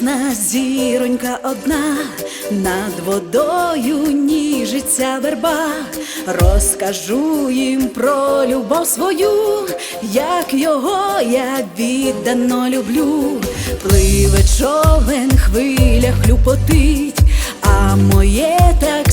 Ясна зіронька одна, над водою ніжиться верба, розкажу їм про любов свою, як його я віддано люблю, пливе човен, хвиля хлюпотить, а моє так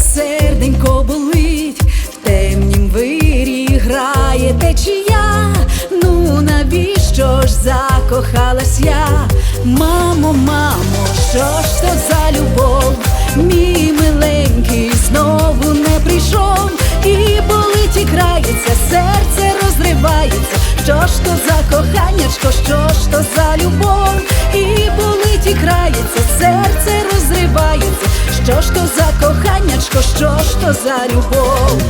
Мамо, мамо, що ж то за любов? Мій миленький знову не прийшов, і болить і крається, серце розривається. Що ж то за коханнячко, що ж то за любов? І болить і крається, серце розривається. Що ж то за коханнячко, що ж то за любов?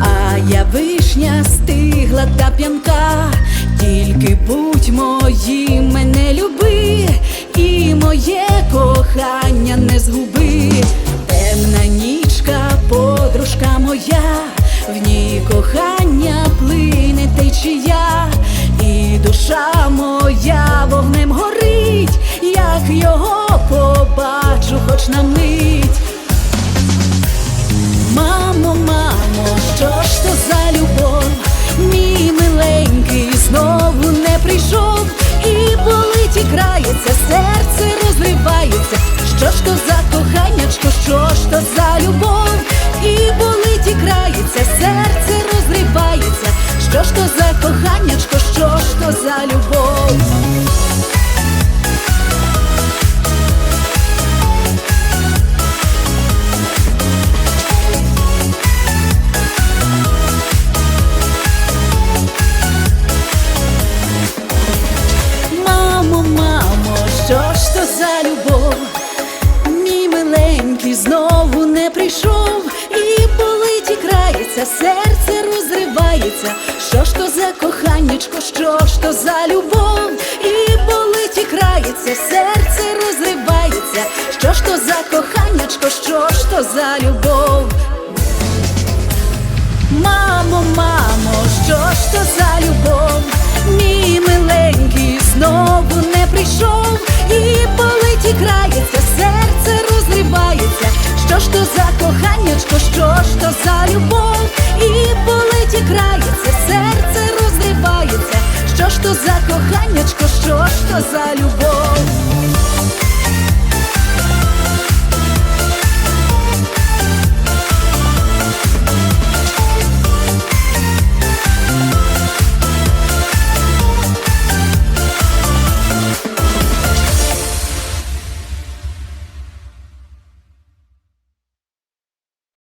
А я вишня стигла та п'янка, тільки будь моїм мене люби, і моє кохання не згуби. Темна нічка, подружка моя, в ній кохання плине течія, і душа моя вогнем горить, як його побачу, хоч на мить. Любов? Що за любов? Мій знову не прийшов, і болить крається, серце розривається. Що ж то за коханнячко, що ж то за любов? І болить і крається, серце розривається. Що ж то за коханячко, що ж то за любов? Мамо, мамо, що ж то за любов? За коханнячко, що ж то за любов?